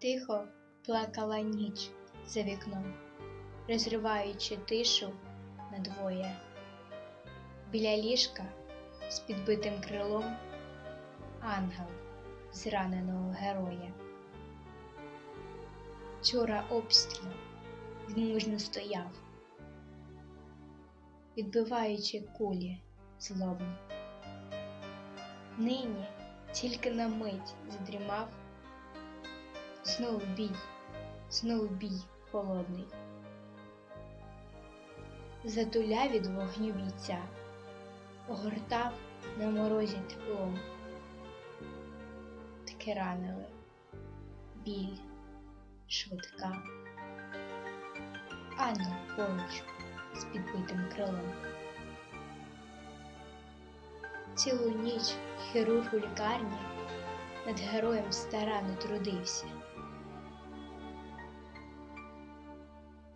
Тихо плакала ніч за вікном, розриваючи тишу надвоє. Біля ліжка з підбитим крилом ангел зраненого героя. Вчора обстріл він мужньо стояв, відбиваючи кулі злобно. Нині тільки на мить задрімав, знову бій, знову бій холодний. Затуля від вогню бійця, огортав на морозі теплом. Таке ранили, біль, швидка, ангел поруч з підбитим крилом. Цілу ніч хірург у лікарні над героєм старанно трудився.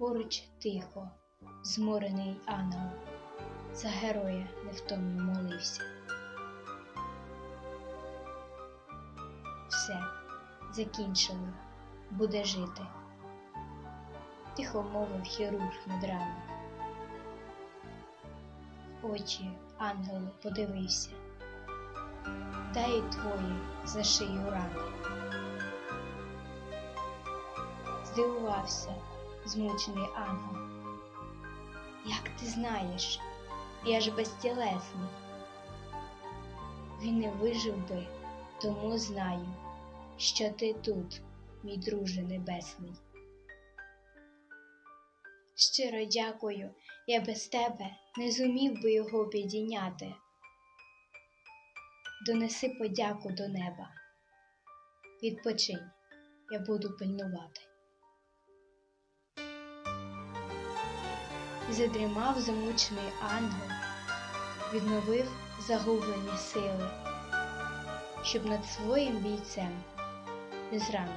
Поруч тихо, зморений ангел, за героя невтомно молився. Все, закінчили, буде жити, тихо мовив хірург над раною. Очі ангелу подивився, та й твої за шию рани. Здивувався змучений ангел. Як ти знаєш, я ж безтілесний. Він не вижив би, тому знаю, що ти тут, мій друже небесний. Щиро дякую, я без тебе не зумів би його підійняти. Донеси подяку до неба. Відпочинь, я буду пильнувати. Задрімав замучений ангел, відновив загублені сили, щоб над своїм бійцем зранку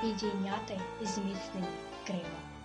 підійняти і зміцнені крила.